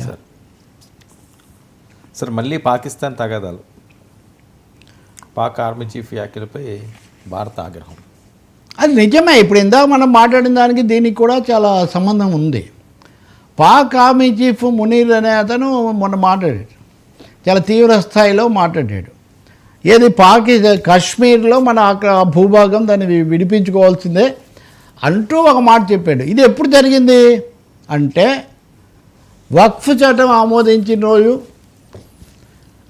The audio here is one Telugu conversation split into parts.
సార్. సార్ మళ్ళీ పాకిస్తాన్ తగాదాలు. పాక్ ఆర్మీ చీఫ్ వ్యాఖ్యలపై భారత ఆగ్రహం. అది నిజమే. ఇప్పుడు ఇందాక మనం మాట్లాడిన దానికి దీనికి కూడా చాలా సంబంధం ఉంది. పాక్ ఆర్మీ చీఫ్ మునీర్ అనే అతను మొన్న మాట్లాడాడు. చాలా తీవ్ర స్థాయిలో మాట్లాడాడు. ఏది పాకి కాశ్మీర్లో మన భూభాగం దాన్ని విడిపించుకోవాల్సిందే అంటూ ఒక మాట చెప్పాడు. ఇది ఎప్పుడు జరిగింది? అంటే వక్ఫ్ చట్టం ఆమోదించిన రోజు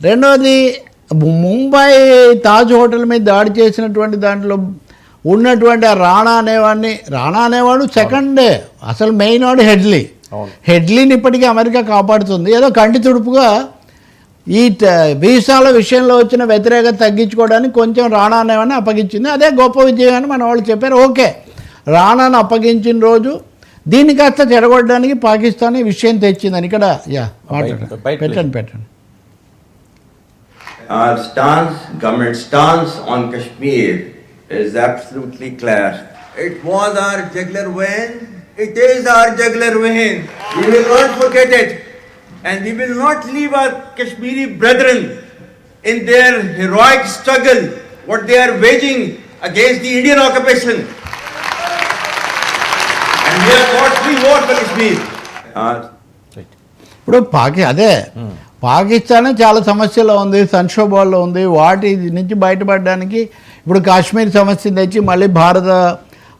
రెండవది ముంబై తాజ్ హోటల్ మీద దాడి చేసినటువంటి దాంట్లో ఉన్నటువంటి ఆ రాణా అనేవాడిని రాణా అనేవాడు సెకండ్ అసలు మెయిన్ వాడు హెడ్లీ. హెడ్లీని ఇప్పటికీ అమెరికా కాపాడుతుంది. ఏదో కంటి తుడుపుగా ఈ వీసాల విషయంలో వచ్చిన వ్యతిరేకత తగ్గించుకోవడానికి కొంచెం రాణా అనేవాడిని అప్పగించింది. అదే గొప్ప విజయం అని మన వాళ్ళు చెప్పారు. ఓకే రాణాను అప్పగించిన రోజు దీన్ని కాస్త చెడగొట్టడానికి పాకిస్తాన్ ఈ విషయం తెచ్చిందని ఇక్కడ యా మాట్లాడండి బయట- పెట్టండి పెట్టండి Our stance, government stance on Kashmir is absolutely clear. It was our jugular vein. It is our jugular vein. We will not forget it. And we will not leave our Kashmiri brethren in their heroic struggle, what they are waging against the Indian occupation. ఇప్పుడు పాకి అదే పాకిస్తాన్ చాలా సమస్యలో ఉంది సంక్షోభాల్లో ఉంది. వాటి నుంచి బయటపడడానికి ఇప్పుడు కాశ్మీర్ సమస్యను తెచ్చి మళ్ళీ భారత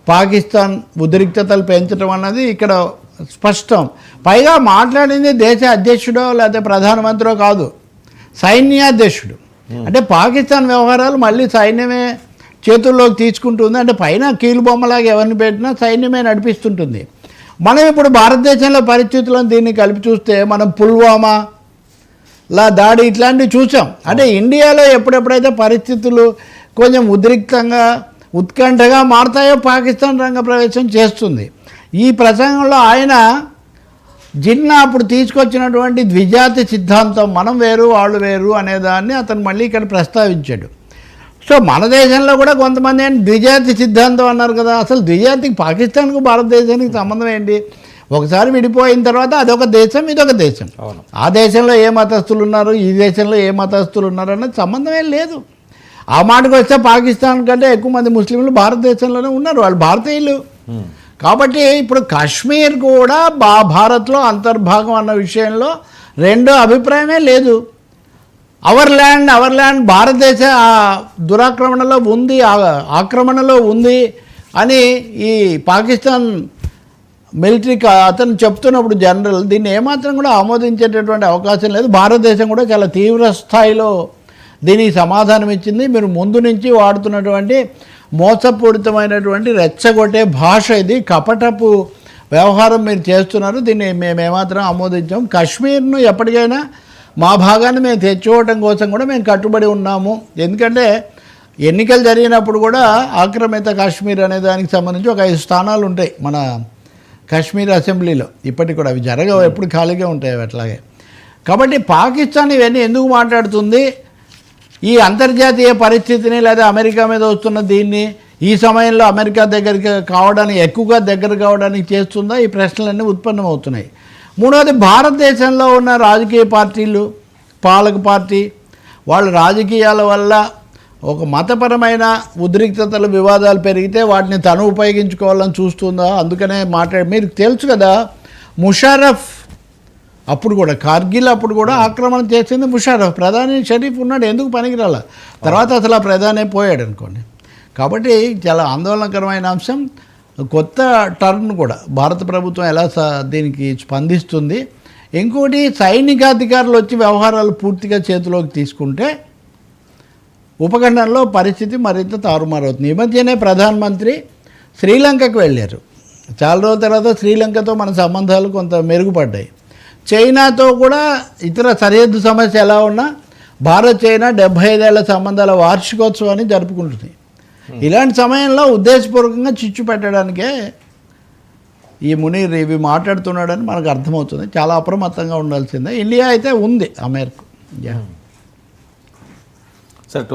పాకిస్తాన్ ఉద్రిక్తతలు పెంచడం అన్నది ఇక్కడ స్పష్టం. పైగా మాట్లాడింది దేశ అధ్యక్షుడో లేకపోతే ప్రధానమంత్రో కాదు సైన్యాధ్యక్షుడు. అంటే పాకిస్తాన్ వ్యవహారాలు మళ్ళీ సైన్యమే చేతుల్లోకి తీసుకుంటుంది. అంటే పైన కీలుబొమ్మలాగా ఎవరిని పెట్టినా సైన్యమే నడిపిస్తుంటుంది. మనం ఇప్పుడు భారతదేశంలో పరిస్థితులను దీన్ని కలిపి చూస్తే మనం పుల్వామా లా దాడి ఇట్లాంటివి చూసాం. అంటే ఇండియాలో ఎప్పుడెప్పుడైతే పరిస్థితులు కొంచెం ఉద్రిక్తంగా ఉత్కంఠగా మారుతాయో పాకిస్తాన్ రంగ ప్రవేశం చేస్తుంది. ఈ ప్రసంగంలో ఆయన జిన్నా అప్పుడు తీసుకొచ్చినటువంటి ద్విజాతి సిద్ధాంతం మనం వేరు వాళ్ళు వేరు అనేదాన్ని అతను మళ్ళీ ఇక్కడ ప్రస్తావించాడు. సో మన దేశంలో కూడా కొంతమంది ఏంటి ద్విజాతి సిద్ధాంతం అన్నారు కదా. అసలు ద్విజాతికి పాకిస్తాన్కు భారతదేశానికి సంబంధం ఏంటి? ఒకసారి విడిపోయిన తర్వాత అదొక దేశం ఇదొక దేశం. అవును. ఆ దేశంలో ఏ మతస్థులు ఉన్నారు? ఈ దేశంలో ఏ మతస్థులు ఉన్నారు? అన్నది సంబంధం ఏం లేదు. ఆ మాటకు వస్తే పాకిస్తాన్ కంటే ఎక్కువ మంది ముస్లింలు భారతదేశంలోనే ఉన్నారు. వాళ్ళు భారతీయులు. కాబట్టి ఇప్పుడు కాశ్మీర్ కూడా బా భారత్లో అంతర్భాగం అన్న విషయంలో రెండో అభిప్రాయమే లేదు. అవర్ ల్యాండ్ అవర్ ల్యాండ్ భారతదేశ దురాక్రమణలో ఉంది ఆక్రమణలో ఉంది అని ఈ పాకిస్తాన్ మిలిటరీ అతను చెప్తున్నప్పుడు జనరల్ దీన్ని ఏమాత్రం కూడా ఆమోదించేటటువంటి అవకాశం లేదు. భారతదేశం కూడా చాలా తీవ్ర స్థాయిలో దీనికి సమాధానం ఇచ్చింది. మీరు ముందు నుంచి వాడుతున్నటువంటి మోసపూరితమైనటువంటి రెచ్చగొట్టే భాష ఇది. కపటపు వ్యవహారం మీరు చేస్తున్నారు. దీన్ని మేము ఏమాత్రం ఆమోదించాం. కాశ్మీర్ను ఎప్పటికైనా మా భాగాన్ని మేము తెచ్చుకోవటం కోసం కూడా మేము కట్టుబడి ఉన్నాము. ఎందుకంటే ఎన్నికలు జరిగినప్పుడు కూడా ఆక్రమిత కాశ్మీర్ అనే దానికి సంబంధించి ఒక ఐదు స్థానాలు ఉంటాయి మన కాశ్మీర్ అసెంబ్లీలో. ఇప్పటికి కూడా అవి జరగవు ఎప్పుడు ఖాళీగా ఉంటాయి అవి అట్లాగే. కాబట్టి పాకిస్తాన్ ఇవన్నీ ఎందుకు మాట్లాడుతుంది? ఈ అంతర్జాతీయ పరిస్థితిని లేదా అమెరికా మీద వస్తున్న దీన్ని ఈ సమయంలో అమెరికా దగ్గరికి కావడానికి ఎక్కువగా దగ్గర కావడానికి చేస్తుందా? ఈ ప్రశ్నలన్నీ ఉత్పన్నమవుతున్నాయి. మూడవది భారతదేశంలో ఉన్న రాజకీయ పార్టీలు పాలక పార్టీ. వాళ్ళ రాజకీయాల వల్ల ఒక మతపరమైన ఉద్రిక్తతలు వివాదాలు పెరిగితే వాటిని తను ఉపయోగించుకోవాలని చూస్తుందా? అందుకనే మాట్లాడి మీరు తెలుసు కదా ముషారఫ్ అప్పుడు కూడా కార్గిల్ అప్పుడు కూడా ఆక్రమణ చేసింది ముషారఫ్. ప్రధాని షరీఫ్ ఉన్నాడు ఎందుకు పనికిరాల? తర్వాత అసలు ఆ ప్రధానే పోయాడు అనుకోండి కాబట్టి చాలా ఆందోళనకరమైన అంశం. కొత్త టర్న్ కూడా భారత ప్రభుత్వం ఎలా దీనికి స్పందిస్తుంది. ఇంకోటి సైనికాధికారులు వచ్చి వ్యవహారాలు పూర్తిగా చేతిలోకి తీసుకుంటే ఉపఖండంలో పరిస్థితి మరింత తారుమారవుతుంది. ఈ మధ్యనే ప్రధానమంత్రి శ్రీలంకకు వెళ్ళారు. చాలా రోజుల తర్వాత శ్రీలంకతో మన సంబంధాలు కొంత మెరుగుపడ్డాయి. చైనాతో కూడా ఇతర సరిహద్దు సమస్య ఎలా ఉన్నా భారత్ చైనా డెబ్భై ఐదేళ్ళ సంబంధాల వార్షికోత్సవాన్ని జరుపుకుంటుంది. ఇలాంటి సమయంలో ఉద్దేశపూర్వకంగా చిచ్చు పెట్టడానికే ఈ మునీర్ ఇవి మాట్లాడుతున్నాడని మనకు అర్థమవుతుంది. చాలా అప్రమత్తంగా ఉండాల్సిందే. ఇండియా అయితే ఉంది ఆ మేరకు